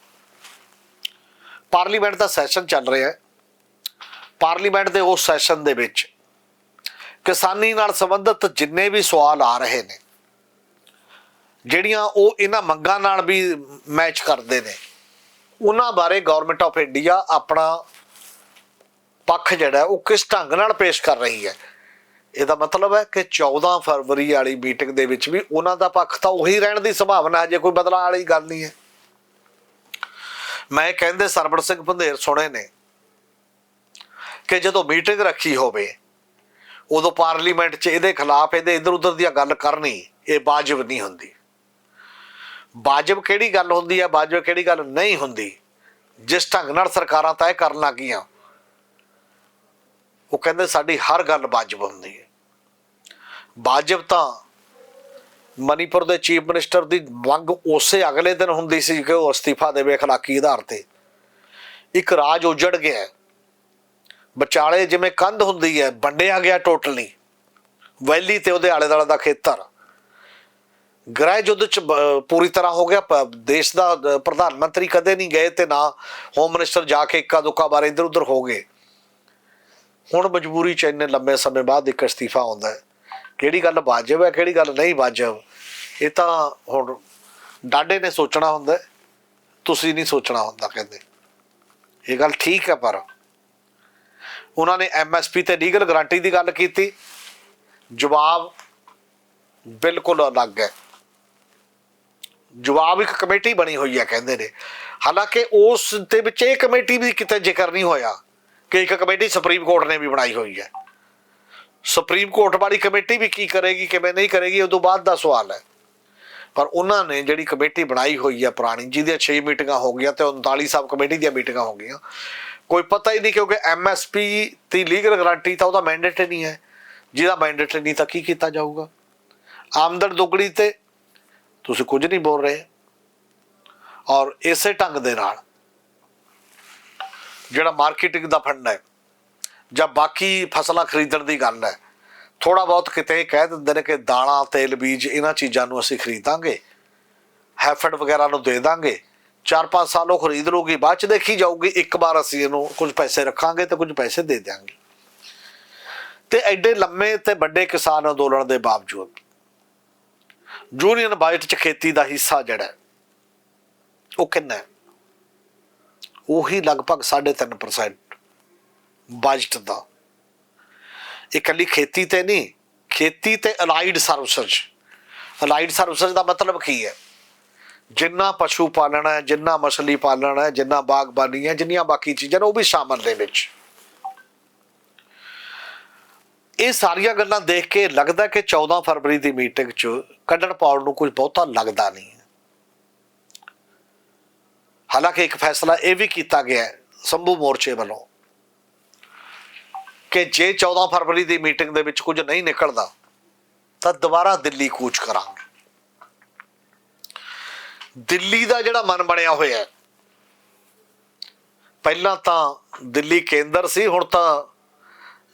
ਪਾਰਲੀਮੈਂਟ ਦਾ ਸੈਸ਼ਨ ਚੱਲ ਰਿਹਾ ਹੈ। ਪਾਰਲੀਮੈਂਟ ਦੇ ਉਸ ਸੈਸ਼ਨ ਦੇ ਵਿੱਚ ਕਿਸਾਨੀ ਨਾਲ ਸੰਬੰਧਿਤ ਜਿੰਨੇ ਵੀ ਸਵਾਲ ਆ ਰਹੇ ਨੇ, ਜਿਹੜੀਆਂ ਉਹ ਇਹਨਾਂ ਮੰਗਾਂ ਨਾਲ ਵੀ ਮੈਚ ਕਰਦੇ ਨੇ, ਉਹਨਾਂ ਬਾਰੇ ਗਵਰਨਮੈਂਟ ਆਫ ਇੰਡੀਆ ਆਪਣਾ ਪੱਖ ਜਿਹੜਾ ਉਹ ਕਿਸ ਢੰਗ ਨਾਲ ਪੇਸ਼ ਕਰ ਰਹੀ ਹੈ। ਇਹਦਾ ਮਤਲਬ ਹੈ ਕਿ 14 ਫਰਵਰੀ ਵਾਲੀ ਮੀਟਿੰਗ ਦੇ ਵਿੱਚ ਵੀ ਉਹਨਾਂ ਦਾ ਪੱਖ ਤਾਂ ਉਹੀ ਰਹਿਣ ਦੀ ਸੰਭਾਵਨਾ ਹੈ ਜੇ ਕੋਈ ਬਦਲਾਅ ਵਾਲੀ ਗੱਲ ਨਹੀਂ ਹੈ। ਮੈਂ ਕਹਿੰਦੇ ਸਰਬੜ ਸਿੰਘ ਪੰਧੇਰ ਸੁਣੇ ਨੇ ਕਿ ਜਦੋਂ ਮੀਟਿੰਗ ਰੱਖੀ ਹੋਵੇ ਉਦੋਂ ਪਾਰਲੀਮੈਂਟ 'ਚ ਇਹਦੇ ਖਿਲਾਫ ਇਹਦੇ ਇਧਰ ਉਧਰ ਦੀਆਂ ਗੱਲ ਕਰਨੀ ਇਹ ਵਾਜਬ ਨਹੀਂ ਹੁੰਦੀ ਵਾਜਬ ਕਿਹੜੀ ਗੱਲ ਹੁੰਦੀ ਹੈ ਵਾਜਬ ਕਿਹੜੀ ਗੱਲ ਨਹੀਂ ਹੁੰਦੀ ਜਿਸ ਢੰਗ ਨਾਲ ਸਰਕਾਰਾਂ ਤੈਅ ਕਰਨ ਲੱਗੀਆਂ ਉਹ ਕਹਿੰਦੇ ਸਾਡੀ ਹਰ ਗੱਲ ਵਾਜਬ ਹੁੰਦੀ ਹੈ ਵਾਜਬ ਤਾਂ ਮਨੀਪੁਰ ਦੇ ਚੀਫ ਮਿਨਿਸਟਰ ਦੀ ਮੰਗ ਉਸੇ ਅਗਲੇ ਦਿਨ ਹੁੰਦੀ ਸੀ ਕਿ ਉਹ ਅਸਤੀਫਾ ਦੇਵੇ اخلاقی ਆਧਾਰ ਤੇ ਇੱਕ ਰਾਜ ਉਜੜ ਗਿਆ ਹੈ। ਵਿਚਾਲੇ ਜਿਵੇਂ ਕੰਧ ਹੁੰਦੀ ਹੈ, ਵੰਡਿਆ ਗਿਆ ਟੋਟਲੀ। ਵੈਲੀ ਤੇ ਉਹਦੇ ਆਲੇ ਦੁਆਲੇ ਦਾ ਖੇਤਰ। ਗ੍ਰਹਿ ਯੁੱਧ ਚ ਪੂਰੀ ਤਰ੍ਹਾਂ ਹੋ ਗਿਆ ਦੇਸ਼ ਦਾ ਪ੍ਰਧਾਨ ਮੰਤਰੀ ਕਦੇ ਨਹੀਂ ਗਏ ਤੇ ਨਾ ਹੋਮ ਮਿਨਿਸਟਰ ਜਾ ਕੇ ਇੱਕਾ ਦੁੱਕਾ ਬਾਰੇ ਇੱਧਰ ਉੱਧਰ ਹੋ ਗਏ। ਹੁਣ ਮਜਬੂਰੀ ਚ ਇੰਨੇ ਲੰਬੇ ਸਮੇਂ ਬਾਅਦ ਇੱਕ ਅਸਤੀਫਾ ਆਉਂਦਾ ਹੈ। ਕਿਹੜੀ ਗੱਲ ਵਾਜਬ ਹੈ, ਕਿਹੜੀ ਗੱਲ ਨਹੀਂ ਵਾਜਬ, ਇਹ ਤਾਂ ਹੁਣ ਡਾਡੇ ਨੇ ਸੋਚਣਾ ਹੁੰਦਾ ਤੁਸੀਂ ਨਹੀਂ ਸੋਚਣਾ ਹੁੰਦਾ ਕਹਿੰਦੇ। ਇਹ ਗੱਲ ਠੀਕ ਹੈ ਪਰ ਉਹਨਾਂ ਨੇ ਐਮਐਸਪੀ ਤੇ ਲੀਗਲ ਗਾਰੰਟੀ ਦੀ ਗੱਲ ਕੀਤੀ। ਜਵਾਬ ਬਿਲਕੁਲ ਅਲੱਗ ਹੈ। ਜਵਾਬ ਇੱਕ ਕਮੇਟੀ ਬਣੀ ਹੋਈ ਹੈ, ਕਹਿੰਦੇ ਨੇ। ਹਾਲਾਂਕਿ ਉਸ ਦੇ ਵਿੱਚ ਇਹ ਕਮੇਟੀ ਵੀ ਕਿਤੇ ਜ਼ਿਕਰ ਨਹੀਂ ਹੋਇਆ ਕਿ ਇੱਕ ਕਮੇਟੀ ਸੁਪਰੀਮ ਕੋਰਟ ਨੇ ਵੀ ਬਣਾਈ ਹੋਈ ਹੈ। ਸੁਪਰੀਮ ਕੋਰਟ ਵਾਲੀ ਕਮੇਟੀ ਵੀ ਕੀ ਕਰੇਗੀ, ਕਿਵੇਂ ਨਹੀਂ ਕਰੇਗੀ, ਉਹ ਤੋਂ ਬਾਅਦ ਦਾ ਸਵਾਲ ਹੈ। ਪਰ ਉਹਨਾਂ ਨੇ ਜਿਹੜੀ ਕਮੇਟੀ ਬਣਾਈ ਹੋਈ ਹੈ, ਪੁਰਾਣੀ ਜਿਹਦੀਆਂ 6 ਮੀਟਿੰਗਾਂ ਹੋ ਗਈਆਂ ਤੇ 39 ਸਬ ਕਮੇਟੀ ਦੀਆਂ ਮੀਟਿੰਗਾਂ ਹੋ ਗਈਆਂ ਕੋਈ ਪਤਾ ਹੀ ਨਹੀਂ ਕਿਉਂਕਿ ਐਮਐਸਪੀ ਦੀ ਲੀਗਲ ਗਾਰੰਟੀ ਤਾਂ ਉਹਦਾ ਮੈਂਡੇਟ ਨਹੀਂ ਹੈ। ਜਿਹਦਾ ਮੈਂਡੇਟ ਨਹੀਂ ਤਾਂ ਕੀ ਕੀਤਾ ਜਾਊਗਾ? ਆਮਦਨ ਦੁੱਗਣੀ ਤੇ ਤੁਸੀਂ ਕੁਝ ਨਹੀਂ ਬੋਲ ਰਹੇ। ਔਰ ਇਸੇ ਢੰਗ ਦੇ ਨਾਲ ਜਿਹੜਾ ਮਾਰਕੀਟਿੰਗ ਦਾ ਫੰਡ ਹੈ ਜਾਂ ਬਾਕੀ ਫਸਲਾਂ ਖਰੀਦਣ ਦੀ ਗੱਲ ਹੈ ਥੋੜਾ ਬਹੁਤ ਕਿਤੇ ਕਹਿ ਦਿੰਦੇ ਨੇ ਕਿ ਦਾਣਾ ਤੇਲ, ਬੀਜ ਇਹਨਾਂ ਚੀਜ਼ਾਂ ਨੂੰ ਅਸੀਂ ਖਰੀਦਾਂਗੇ ਹੈਫਡ ਵਗੈਰਾ ਨੂੰ ਦੇ ਦਾਂਗੇ। 4-5 ਸਾਲ ਉਹ ਖਰੀਦ ਲੂਗੀ ਬਾਅਦ ਚ ਦੇਖੀ ਜਾਊਗੀ, ਇੱਕ ਵਾਰ ਅਸੀਂ ਇਹਨੂੰ ਕੁਝ ਪੈਸੇ ਰੱਖਾਂਗੇ ਤੇ ਕੁਝ ਪੈਸੇ ਦੇ ਦਿਆਂਗੇ। ਤੇ ਐਡੇ ਲੰਮੇ ਤੇ ਵੱਡੇ ਕਿਸਾਨ ਅੰਦੋਲਨ ਦੇ ਬਾਵਜੂਦ, ਯੂਨੀਅਨ ਬਜਟ ਚ ਖੇਤੀ ਦਾ ਹਿੱਸਾ ਜਿਹੜਾ ਉਹ ਕਿੰਨਾ ਹੈ? ਉਹੀ ਲਗਭਗ 3.5% ਬਜਟ ਦਾ। ਇਕੱਲੀ ਖੇਤੀ ਤੇ ਨਹੀਂ, ਖੇਤੀ ਤੇ ਅਲਾਈਡ ਸਰਵਿਸਿਜ਼ ਅਲਾਈਡ ਸਰਵਿਸਿਜ਼ ਦਾ ਮਤਲਬ ਕੀ ਹੈ? ਜਿੰਨਾ ਪਸ਼ੂ ਪਾਲਣ ਹੈ, ਜਿੰਨਾ ਮਛਲੀ ਪਾਲਣ ਹੈ, ਜਿੰਨਾ ਬਾਗਬਾਨੀ ਹੈ, ਜਿੰਨੀਆਂ ਬਾਕੀ ਚੀਜ਼ਾਂ ਨੇ, ਉਹ ਵੀ ਸ਼ਾਮਲ ਦੇ ਵਿੱਚ। ਇਹ ਸਾਰੀਆਂ ਗੱਲਾਂ ਦੇਖ ਕੇ ਲੱਗਦਾ ਕਿ 14 ਫਰਵਰੀ ਦੀ ਮੀਟਿੰਗ 'ਚ ਕੱਢਣ ਪਾਉਣ ਨੂੰ ਕੁਝ ਬਹੁਤਾ ਲੱਗਦਾ ਨਹੀਂ ਹਾਲਾਂਕਿ ਇੱਕ ਫੈਸਲਾ ਇਹ ਵੀ ਕੀਤਾ ਗਿਆ ਹੈ, ਸੰਭੂ ਮੋਰਚੇ ਵੱਲੋਂ, ਕਿ ਜੇ 14 ਫਰਵਰੀ ਦੀ ਮੀਟਿੰਗ ਦੇ ਵਿੱਚ ਕੁਝ ਨਹੀਂ ਨਿਕਲਦਾ, ਤਾਂ ਦੁਬਾਰਾ ਦਿੱਲੀ ਕੂਚ ਕਰਾਂਗੇ। ਦਿੱਲੀ ਦਾ ਜਿਹੜਾ ਮਨ ਬਣਿਆ ਹੋਇਆ ਪਹਿਲਾਂ ਤਾਂ ਦਿੱਲੀ ਕੇਂਦਰ ਸੀ, ਹੁਣ ਤਾਂ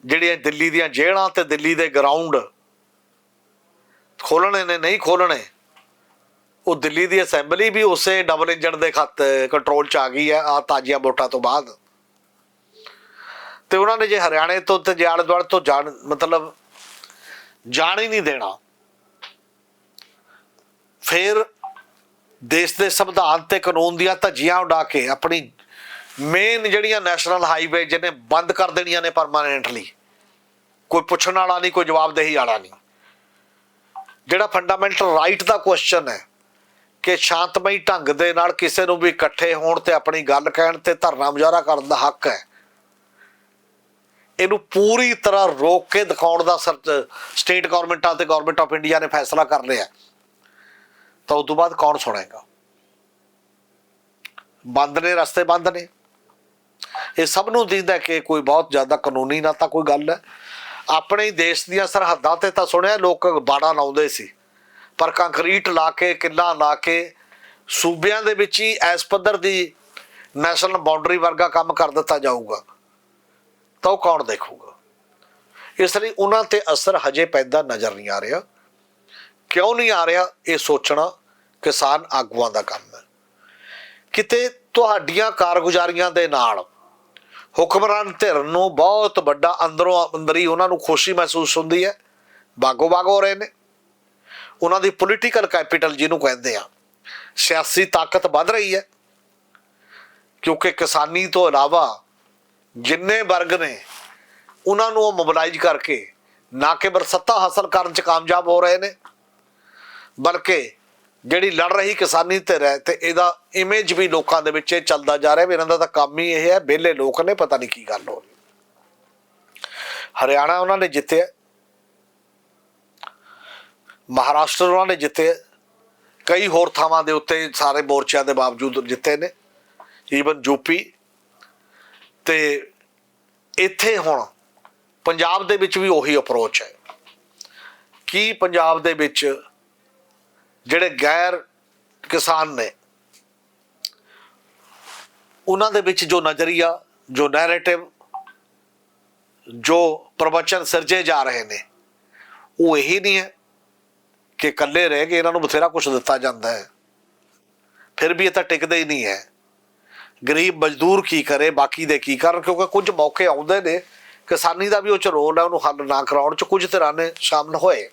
ਜਿਹੜੀਆਂ ਦਿੱਲੀ ਦੀਆਂ ਜੇਲ੍ਹਾਂ ਤੇ ਦਿੱਲੀ ਦੇ ਗਰਾਊਂਡ ਖੋਲਣੇ ਨੇ, ਨਹੀਂ ਖੋਲਣੇ ਉਹ ਦਿੱਲੀ ਦੀ ਅਸੈਂਬਲੀ ਵੀ ਉਸੇ ਡਬਲ ਇੰਜਨ ਦੇ ਖੱਤ ਕੰਟਰੋਲ ਚ ਆ ਗਈ ਹੈ ਆ ਤਾਜ਼ੀਆਂ ਵੋਟਾਂ ਤੋਂ ਬਾਅਦ। ਤੇ ਉਹਨਾਂ ਨੇ ਜੇ ਹਰਿਆਣੇ ਤੋਂ ਤੇ ਜੇ ਆਲੇ ਦੁਆਲੇ ਤੋਂ ਜਾਣ, ਮਤਲਬ ਜਾਣ ਹੀ ਨਹੀਂ ਦੇਣਾ। ਫਿਰ ਦੇਸ਼ ਦੇ ਸੰਵਿਧਾਨ ਤੇ ਕਾਨੂੰਨ ਦੀਆਂ ਧੱਜੀਆਂ ਉਡਾ ਕੇ ਆਪਣੀ ਮੇਨ ਜਿਹੜੀਆਂ ਨੈਸ਼ਨਲ ਹਾਈਵੇ ਜਿਹਨੇ ਬੰਦ ਕਰ ਦੇਣੀਆਂ ਨੇ ਪਰਮਾਨੈਂਟਲੀ ਕੋਈ ਪੁੱਛਣ ਵਾਲਾ ਨਹੀਂ, ਕੋਈ ਜਵਾਬਦੇਹੀ ਵਾਲਾ ਨਹੀਂ। ਜਿਹੜਾ ਫੰਡਾਮੈਂਟਲ ਰਾਈਟ ਦਾ ਕੁਐਸਚਨ ਹੈ ਕਿ ਸ਼ਾਂਤਮਈ ਢੰਗ ਦੇ ਨਾਲ ਕਿਸੇ ਨੂੰ ਵੀ ਇਕੱਠੇ ਹੋਣ ਤੇ ਆਪਣੀ ਗੱਲ ਕਹਿਣ ਤੇ ਧਰਨਾ ਮੁਜ਼ਾਹਰਾ ਕਰਨ ਦਾ ਹੱਕ ਹੈ, ਇਹਨੂੰ ਪੂਰੀ ਤਰ੍ਹਾਂ ਰੋਕ ਕੇ ਦਿਖਾਉਣ ਦਾ ਸਟੇਟ ਗਵਰਨਮੈਂਟਾਂ ਤੇ ਗਵਰਨਮੈਂਟ ਆਫ ਇੰਡੀਆ ਨੇ ਫੈਸਲਾ ਕਰ ਲਿਆ। ਤਾਂ ਉਸ ਤੋਂ ਬਾਅਦ ਕੌਣ ਸੁਣੇਗਾ? ਬੰਦ ਨੇ, ਰਸਤੇ ਬੰਦ ਨੇ। ਇਹ ਸਭ ਨੂੰ ਦਿਖਦਾ ਕਿ ਕੋਈ ਬਹੁਤ ਜ਼ਿਆਦਾ ਕਾਨੂੰਨੀ ਨਾ ਤਾਂ ਕੋਈ ਗੱਲ ਹੈ। ਆਪਣੇ ਦੇਸ਼ ਦੀਆਂ ਸਰਹੱਦਾਂ ਤੇ ਤਾਂ ਸੁਣਿਆ, ਲੋਕ ਬਾੜਾ ਲਾਉਂਦੇ ਸੀ। ਪਰ ਕੰਕਰੀਟ ਲਾ ਕੇ, ਕਿੱਲਾ ਲਾ ਕੇ ਸੂਬਿਆਂ ਦੇ ਵਿੱਚ ਹੀ ਇਸ ਪੱਧਰ ਦੀ ਨੈਸ਼ਨਲ ਬਾਉਂਡਰੀ ਵਰਗਾ ਕੰਮ ਕਰ ਦਿੱਤਾ ਜਾਊਗਾ। ਤਾਂ ਉਹ ਕੌਣ ਦੇਖੂਗਾ? ਇਸ ਲਈ ਉਹਨਾਂ ਤੇ ਅਸਰ ਹਜੇ ਪੈਦਾ ਨਜ਼ਰ ਨਹੀਂ ਆ ਰਿਹਾ। ਕਿਉਂ ਨਹੀਂ ਆ ਰਿਹਾ ਇਹ ਸੋਚਣਾ ਕਿਸਾਨ ਆਗੂਆਂ ਦਾ ਕੰਮ ਹੈ। ਕਿਤੇ ਤੁਹਾਡੀਆਂ ਕਾਰਗੁਜ਼ਾਰੀਆਂ ਦੇ ਨਾਲ ਹੁਕਮਰਾਨ ਧਿਰ ਨੂੰ ਬਹੁਤ ਵੱਡਾ ਅੰਦਰੋਂ ਅੰਦਰ ਹੀ ਉਹਨਾਂ ਨੂੰ ਖੁਸ਼ੀ ਮਹਿਸੂਸ ਹੁੰਦੀ ਹੈ। ਬਾਗੋ ਬਾਗ ਹੋ ਰਹੇ ਨੇ। ਉਹਨਾਂ ਦੀ ਪੋਲੀਟੀਕਲ ਕੈਪੀਟਲ ਜਿਹਨੂੰ ਕਹਿੰਦੇ ਆ, ਸਿਆਸੀ ਤਾਕਤ ਵੱਧ ਰਹੀ ਹੈ। ਕਿਉਂਕਿ ਕਿਸਾਨੀ ਤੋਂ ਇਲਾਵਾ ਜਿੰਨੇ ਵਰਗ ਨੇ, ਉਹਨਾਂ ਨੂੰ ਉਹ ਮੋਬਿਲਾਈਜ਼ ਕਰਕੇ ਨਾ ਕੇਵਲ ਸੱਤਾ ਹਾਸਲ ਕਰਨ ਚ ਕਾਮਯਾਬ ਹੋ ਰਹੇ ਨੇ। ਬਲਕਿ ਜਿਹੜੀ ਲੜ ਰਹੀ ਕਿਸਾਨੀ ਧਿਰ ਹੈ ਤੇ ਇਹਦਾ ਇਮੇਜ ਵੀ ਲੋਕਾਂ ਦੇ ਵਿੱਚ ਇਹ ਚੱਲਦਾ ਜਾ ਰਿਹਾ ਵੀ ਇਹਨਾਂ ਦਾ ਤਾਂ ਕੰਮ ਹੀ ਇਹ ਹੈ, ਵਿਹਲੇ ਲੋਕ ਨੇ, ਪਤਾ ਨਹੀਂ ਕੀ ਗੱਲ ਹੋ ਰਹੀ। ਹਰਿਆਣਾ ਉਹਨਾਂ ਨੇ ਜਿੱਤਿਆ ਮਹਾਰਾਸ਼ਟਰ ਉਹਨਾਂ ਨੇ ਜਿੱਤਿਆ ਕਈ ਹੋਰ ਥਾਵਾਂ ਦੇ ਉੱਤੇ ਸਾਰੇ ਮੋਰਚਿਆਂ ਦੇ ਬਾਵਜੂਦ ਜਿੱਤੇ ਨੇ। ਈਵਨ ਯੂਪੀ ਤੇ ਇੱਥੇ ਹੁਣ ਪੰਜਾਬ ਦੇ ਵਿੱਚ ਵੀ ਉਹੀ ਅਪਰੋਚ ਹੈ। ਕੀ ਪੰਜਾਬ ਦੇ ਵਿੱਚ ਜਿਹੜੇ ਗੈਰ ਕਿਸਾਨ ਨੇ, ਉਹਨਾਂ ਦੇ ਵਿੱਚ ਜੋ ਨਜ਼ਰੀਆ, ਜੋ ਨੈਰੇਟਿਵ ਜੋ ਪ੍ਰਵਚਨ ਸਿਰਜੇ ਜਾ ਰਹੇ ਨੇ, ਉਹ ਇਹੀ ਨਹੀਂ ਹੈ ਕਿ ਇਕੱਲੇ ਰਹਿ ਕੇ ਇਹਨਾਂ ਨੂੰ ਬਥੇਰਾ ਕੁਝ ਦਿੱਤਾ ਜਾਂਦਾ ਹੈ। ਫਿਰ ਵੀ ਇਹ ਤਾਂ ਟਿਕਦਾ ਹੀ ਨਹੀਂ ਹੈ। ਗਰੀਬ ਮਜ਼ਦੂਰ ਕੀ ਕਰੇ, ਬਾਕੀ ਦੇ ਕੀ ਕਰਨ, ਕਿਉਂਕਿ ਕੁਝ ਮੌਕੇ ਆਉਂਦੇ ਨੇ, ਕਿਸਾਨੀ ਦਾ ਵੀ ਉਹ ਚ ਰੋਲ ਹੈ, ਉਹਨੂੰ ਹੱਲ ਨਾ ਕਰਾਉਣ ਚ ਕੁਝ ਤਰ੍ਹਾਂ ਨੇ ਸ਼ਾਮਲ ਹੋਏ।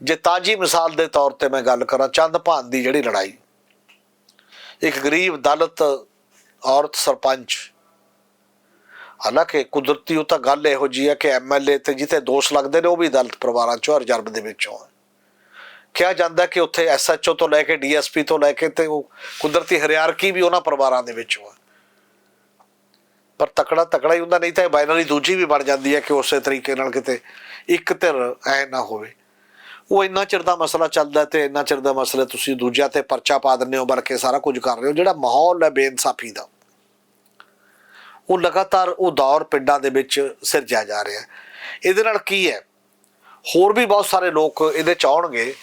ਜੇ ਤਾਜੀ ਮਿਸਾਲ ਦੇ ਤੌਰ ਤੇ ਮੈਂ ਗੱਲ ਕਰਾਂ, ਚੰਦ ਭਾਨ ਦੀ ਜਿਹੜੀ ਲੜਾਈ, ਇੱਕ ਗਰੀਬ ਦਲਿਤ ਔਰਤ ਸਰਪੰਚ, ਹਾਲਾਂਕਿ ਕੁਦਰਤੀ ਉਹ ਤਾਂ ਗੱਲ ਇਹੋ ਜੀ ਹੈ ਕਿ ਐਮਐਲਏ ਤੇ ਜਿੱਥੇ ਦੋਸ਼ ਲੱਗਦੇ ਨੇ, ਉਹ ਵੀ ਦਲਿਤ ਪਰਿਵਾਰਾਂ ਚੋਂ ਰਿਜ਼ਰਵ ਦੇ ਵਿੱਚੋਂ ਹੈ। ਕਿਹਾ ਜਾਂਦਾ ਕਿ ਉੱਥੇ ਐਸਐਚਓ ਤੋਂ ਲੈ ਕੇ ਡੀਐਸਪੀ ਤੋਂ ਲੈ ਕੇ ਤੇ ਉਹ ਕੁਦਰਤੀ ਹਰਿਆਰਕੀ ਵੀ ਉਹਨਾਂ ਪਰਿਵਾਰਾਂ ਦੇ ਵਿੱਚੋਂ ਆ ਪਰ ਤਕੜਾ ਤਕੜਾ ਹੀ ਹੁੰਦਾ, ਨਹੀਂ ਤਾਂ ਇਹ ਬਾਈਨਰੀ ਦੂਜੀ ਵੀ ਬਣ ਜਾਂਦੀ ਹੈ ਕਿ ਉਸੇ ਤਰੀਕੇ ਨਾਲ ਕਿਤੇ ਇੱਕ ਧਿਰ ਐ ਨਾ ਹੋਵੇ। ਉਹ ਇੰਨਾ ਚਿਰ ਦਾ ਮਸਲਾ ਚੱਲਦਾ ਤੇ ਇੰਨਾ ਚਿਰ ਦਾ ਮਸਲਾ ਤੁਸੀਂ ਦੂਜਿਆਂ ਤੇ ਪਰਚਾ ਪਾ ਦਿੰਦੇ ਹੋ ਬਲਕਿ ਸਾਰਾ ਕੁਝ ਕਰ ਰਹੇ ਹੋ, ਜਿਹੜਾ ਮਾਹੌਲ ਹੈ ਬੇਇਨਸਾਫੀ ਦਾ। ਉਹ ਲਗਾਤਾਰ ਉਹ ਦੌਰ ਪਿੰਡਾਂ ਦੇ ਵਿੱਚ ਸਿਰਜਿਆ ਜਾ ਰਿਹਾ ਇਹਦੇ ਨਾਲ ਕੀ ਹੈ? ਹੋਰ ਵੀ ਬਹੁਤ ਸਾਰੇ ਲੋਕ ਇਹਦੇ ਚ ਆਉਣਗੇ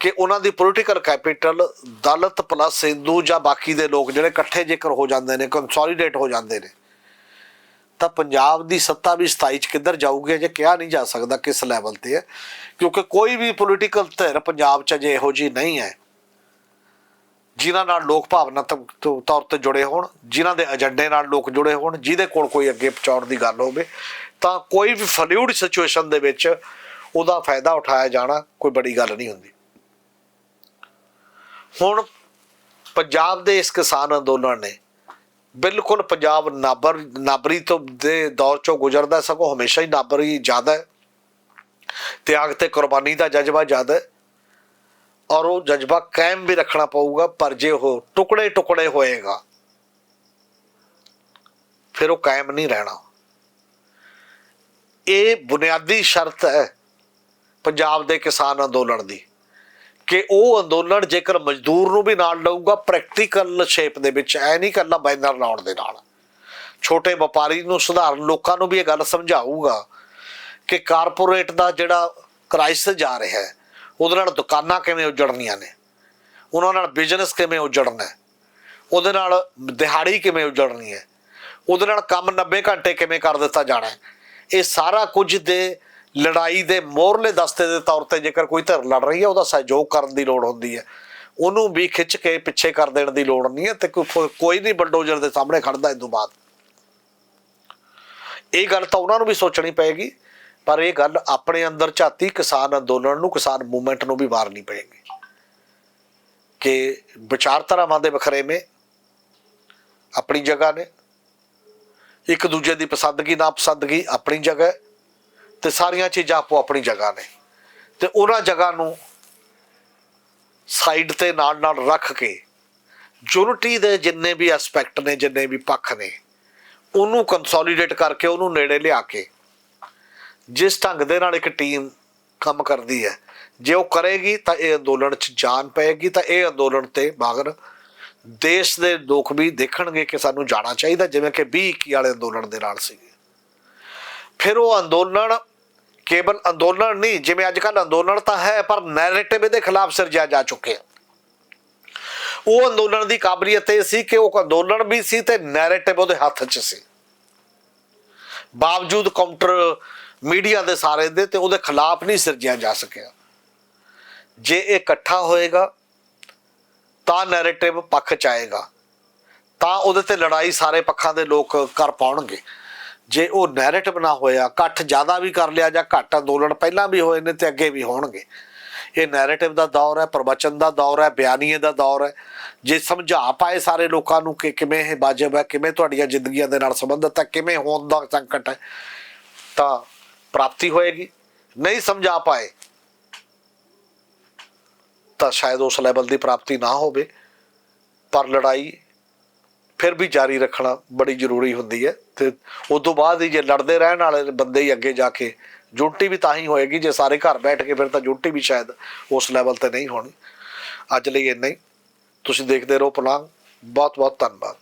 ਕਿ ਉਹਨਾਂ ਦੀ political capital Dalit plus Hindu ਜਾਂ ਬਾਕੀ ਦੇ ਲੋਕ ਜਿਹੜੇ ਇਕੱਠੇ ਜੇਕਰ ਹੋ ਜਾਂਦੇ ਨੇ ਕੰਸੋਲੀਡੇਟ ਹੋ ਜਾਂਦੇ ਨੇ ਤਾਂ ਪੰਜਾਬ ਦੀ ਸੱਤਾ ਵੀ 27 ਚ ਕਿੱਧਰ ਜਾਊਗੀ ਜੇ ਕਿਹਾ ਨਹੀਂ ਜਾ ਸਕਦਾ ਕਿਸ ਲੈਵਲ ਤੇ ਹੈ, ਕਿਉਂਕਿ ਕੋਈ ਵੀ ਪੋਲੀਟੀਕਲ ਧਿਰ ਪੰਜਾਬ ਚ ਜੇ ਇਹੋ ਜੀ ਨਹੀਂ ਹੈ। ਜਿਨ੍ਹਾਂ ਨਾਲ ਲੋਕ ਭਾਵਨਾਤਮਕ ਤੌਰ ਤੇ ਜੁੜੇ ਹੋਣ, ਜਿਨ੍ਹਾਂ ਦੇ ਏਜੰਡੇ ਨਾਲ ਲੋਕ ਜੁੜੇ ਹੋਣ, ਜਿਹਦੇ ਕੋਲ ਕੋਈ ਅੱਗੇ ਪਹੁੰਚਾਉਣ ਦੀ ਗੱਲ ਹੋਵੇ, ਤਾਂ ਕੋਈ ਵੀ ਫਲੂਇਡ ਸਿਚੁਏਸ਼ਨ ਦੇ ਵਿੱਚ ਉਹਦਾ ਫਾਇਦਾ ਉਠਾਇਆ ਜਾਣਾ ਕੋਈ ਬੜੀ ਗੱਲ ਨਹੀਂ ਹੁੰਦੀ। ਹੁਣ ਪੰਜਾਬ ਦੇ ਇਸ ਕਿਸਾਨ ਅੰਦੋਲਨ ਨੇ ਬਿਲਕੁਲ ਪੰਜਾਬ ਨਾਬਰ, ਨਾਬਰੀ ਤੋਂ ਦੇ ਦੌਰ ਚੋਂ ਗੁਜ਼ਰਦਾ ਸਗੋਂ ਹਮੇਸ਼ਾ ਹੀ ਨਾਬਰੀ ਜ਼ਿਆਦਾ ਹੈ। ਤਿਆਗ ਤੇ ਕੁਰਬਾਨੀ ਦਾ ਜਜ਼ਬਾ ਜ਼ਿਆਦਾ ਹੈ। ਔਰ ਉਹ ਜਜ਼ਬਾ ਕਾਇਮ ਵੀ ਰੱਖਣਾ ਪਊਗਾ, ਪਰ ਜੇ ਉਹ ਟੁਕੜੇ ਟੁਕੜੇ ਹੋਏਗਾ, ਫਿਰ ਉਹ ਕਾਇਮ ਨਹੀਂ ਰਹਿਣਾ। ਇਹ ਬੁਨਿਆਦੀ ਸ਼ਰਤ ਹੈ ਪੰਜਾਬ ਦੇ ਕਿਸਾਨ ਅੰਦੋਲਨ ਦੀ। ਕਿ ਉਹ ਅੰਦੋਲਨ ਜੇਕਰ ਮਜ਼ਦੂਰ ਨੂੰ ਵੀ ਨਾਲ ਲਊਗਾ ਪ੍ਰੈਕਟੀਕਲ ਸ਼ੇਪ ਦੇ ਵਿੱਚ, ਐ ਨਹੀਂ ਕਰਨਾ ਬੈਨਰ ਲਾਉਣ ਦੇ ਨਾਲ। ਛੋਟੇ ਵਪਾਰੀ ਨੂੰ, ਸਧਾਰਨ ਲੋਕਾਂ ਨੂੰ ਵੀ ਇਹ ਗੱਲ ਸਮਝਾਊਗਾ ਕਿ ਕਾਰਪੋਰੇਟ ਦਾ ਜਿਹੜਾ ਕ੍ਰਾਈਸਿਸ ਜਾ ਰਿਹਾ ਹੈ, ਉਹਦੇ ਨਾਲ ਦੁਕਾਨਾਂ ਕਿਵੇਂ ਉਜੜਨੀਆਂ ਨੇ? ਉਹਨਾਂ ਨਾਲ ਬਿਜ਼ਨਸ ਕਿਵੇਂ ਉਜੜਨਾ ਹੈ? ਉਹਦੇ ਨਾਲ ਦਿਹਾੜੀ ਕਿਵੇਂ ਉਜੜਨੀ ਹੈ? ਉਹਦੇ ਨਾਲ ਕੰਮ 90 ਘੰਟੇ ਕਿਵੇਂ ਕਰ ਦਿੱਤਾ ਜਾਣਾ ਹੈ? ਇਹ ਸਾਰਾ ਕੁਝ ਦੇ ਲੜਾਈ ਦੇ ਮੋਹਰਲੇ ਦਸਤੇ ਦੇ ਤੌਰ ਤੇ ਜੇਕਰ ਕੋਈ ਧਿਰ ਲੜ ਰਹੀ ਹੈ, ਉਹਦਾ ਸਹਿਯੋਗ ਕਰਨ ਦੀ ਲੋੜ ਹੁੰਦੀ ਹੈ। ਉਹਨੂੰ ਵੀ ਖਿੱਚ ਕੇ ਪਿੱਛੇ ਕਰ ਦੇਣ ਦੀ ਲੋੜ ਨਹੀਂ ਹੈ ਤੇ ਕੋਈ ਕੋਈ ਨਹੀਂ ਬਲਡੋਜ਼ਰ ਦੇ ਸਾਹਮਣੇ ਖੜਦਾ ਇਸ ਤੋਂ ਬਾਅਦ। ਇਹ ਗੱਲ ਤਾਂ ਉਹਨਾਂ ਨੂੰ ਵੀ ਸੋਚਣੀ ਪਏਗੀ, ਪਰ ਇਹ ਗੱਲ ਆਪਣੇ ਅੰਦਰ ਝਾਤੀ ਕਿਸਾਨ ਅੰਦੋਲਨ ਨੂੰ, ਕਿਸਾਨ ਮੂਵਮੈਂਟ ਨੂੰ ਵੀ ਮਾਰਨੀ ਪਏਗੀ। ਕਿ ਵਿਚਾਰਧਾਰਾਵਾਂ ਦੇ ਵਖਰੇਵੇਂ ਆਪਣੀ ਜਗ੍ਹਾ ਨੇ। ਇੱਕ ਦੂਜੇ ਦੀ ਪਸੰਦਗੀ ਨਾ ਪਸੰਦਗੀ ਆਪਣੀ ਜਗ੍ਹਾ ਤੇ ਸਾਰੀਆਂ ਚੀਜ਼ਾਂ ਆਪੋ ਆਪਣੀ ਜਗ੍ਹਾ ਨੇ। ਤੇ ਉਹਨਾਂ ਜਗ੍ਹਾ ਨੂੰ ਸਾਈਡ ਤੇ ਨਾਲ ਨਾਲ ਰੱਖ ਕੇ ਯੂਨਿਟੀ ਦੇ ਜਿੰਨੇ ਵੀ ਐਸਪੈਕਟ ਨੇ, ਜਿੰਨੇ ਵੀ ਪੱਖ ਨੇ, ਉਹਨੂੰ ਕੰਸੋਲੀਡੇਟ ਕਰਕੇ ਉਹਨੂੰ ਨੇੜੇ ਲਿਆ ਕੇ ਜਿਸ ਢੰਗ ਦੇ ਨਾਲ ਇੱਕ ਟੀਮ ਕੰਮ ਕਰਦੀ ਹੈ, ਜੇ ਉਹ ਕਰੇਗੀ ਤਾਂ ਇਹ ਅੰਦੋਲਨ 'ਚ ਜਾਨ ਪਏਗੀ, ਤਾਂ ਇਹ ਅੰਦੋਲਨ ਤੇ ਮਗਰ ਦੇਸ਼ ਦੇ ਲੋਕ ਵੀ ਦੇਖਣਗੇ ਕਿ ਸਾਨੂੰ ਜਾਣਾ ਚਾਹੀਦਾ, ਜਿਵੇਂ ਕਿ 20 21 ਵਾਲੇ ਅੰਦੋਲਨ ਦੇ ਨਾਲ ਸੀਗੇ। ਫਿਰ ਉਹ ਅੰਦੋਲਨ ਕੇਵਲ ਅੰਦੋਲਨ ਨਹੀਂ, ਜਿਵੇਂ ਅੱਜ ਕੱਲ ਅੰਦੋਲਨ ਤਾਂ ਹੈ, ਪਰ ਨੈਰੇਟਿਵ ਇਹਦੇ ਖਿਲਾਫ ਸਿਰਜਿਆ ਜਾ ਚੁੱਕਿਆ ਉਹ ਅੰਦੋਲਨ ਦੀ ਕਾਬਲੀਅਤ ਇਹ ਸੀ ਕਿ ਉਹ ਅੰਦੋਲਨ ਵੀ ਸੀ ਤੇ ਨੈਰੇਟਿਵ ਉਹਦੇ ਹੱਥ 'ਚ ਸੀ। ਬਾਵਜੂਦ ਕਾਊਂਟਰ ਮੀਡੀਆ ਦੇ ਸਾਰੇ ਦੇ ਤੇ ਉਹਦੇ ਖਿਲਾਫ ਨਹੀਂ ਸਿਰਜਿਆ ਜਾ ਸਕਿਆ। ਜੇ ਇਹ ਇਕੱਠਾ ਹੋਏਗਾ, ਤਾਂ ਨੈਰੇਟਿਵ ਪੱਖ ਚ ਆਏਗਾ। ਤਾਂ ਉਹਦੇ ਤੇ ਲੜਾਈ ਸਾਰੇ ਪੱਖਾਂ ਦੇ ਲੋਕ ਕਰ ਪਾਉਣਗੇ। ਜੇ ਉਹ ਨੈਰੇਟਿਵ ਨਾ ਹੋਇਆ, ਇਕੱਠ ਜ਼ਿਆਦਾ ਵੀ ਕਰ ਲਿਆ ਜਾਂ ਘੱਟ ਅੰਦੋਲਨ ਪਹਿਲਾਂ ਵੀ ਹੋਏ ਨੇ ਤੇ ਅੱਗੇ ਵੀ ਹੋਣਗੇ। ਇਹ ਨੈਰੇਟਿਵ ਦਾ ਦੌਰ ਹੈ, ਪ੍ਰਵਚਨ ਦਾ ਦੌਰ ਹੈ, ਬਿਆਨੀਏ ਦਾ ਦੌਰ ਹੈ। ਜੇ ਸਮਝਾ ਪਾਏ ਸਾਰੇ ਲੋਕਾਂ ਨੂੰ ਕਿ ਕਿਵੇਂ ਇਹ ਵਾਜਬ ਹੈ, ਕਿਵੇਂ ਤੁਹਾਡੀਆਂ ਜ਼ਿੰਦਗੀਆਂ ਦੇ ਨਾਲ ਸੰਬੰਧਿਤ ਹੈ, ਕਿਵੇਂ ਹੋਣ ਦਾ ਸੰਕਟ ਹੈ, ਤਾਂ ਪ੍ਰਾਪਤੀ ਹੋਏਗੀ। ਨਹੀਂ ਸਮਝਾ ਪਾਏ, ਤਾਂ ਸ਼ਾਇਦ ਉਸ ਲੈਵਲ ਦੀ ਪ੍ਰਾਪਤੀ ਨਾ ਹੋਵੇ। ਪਰ ਲੜਾਈ ਫਿਰ ਵੀ ਜਾਰੀ ਰੱਖਣਾ ਬੜੀ ਜ਼ਰੂਰੀ ਹੁੰਦੀ ਹੈ ਤੇ ਉਸ ਤੋਂ ਬਾਅਦ ਹੀ ਜੇ ਲੜਦੇ ਰਹਿਣ ਵਾਲੇ ਬੰਦੇ ਹੀ ਅੱਗੇ ਜਾ ਕੇ ਜੁੱਟੀ ਵੀ ਤਾਂ ਹੀ ਹੋਏਗੀ, ਜੇ ਸਾਰੇ ਘਰ ਬੈਠ ਕੇ ਫਿਰ ਤਾਂ ਜੁੱਟੀ ਵੀ ਸ਼ਾਇਦ ਉਸ ਲੈਵਲ ਤੇ ਨਹੀਂ ਹੋਣੀ। ਅੱਜ ਲਈ ਇੰਨਾ ਹੀ। ਤੁਸੀਂ ਦੇਖਦੇ ਰਹੋ ਪਲਾਂਗ ਬਹੁਤ ਬਹੁਤ ਧੰਨਵਾਦ।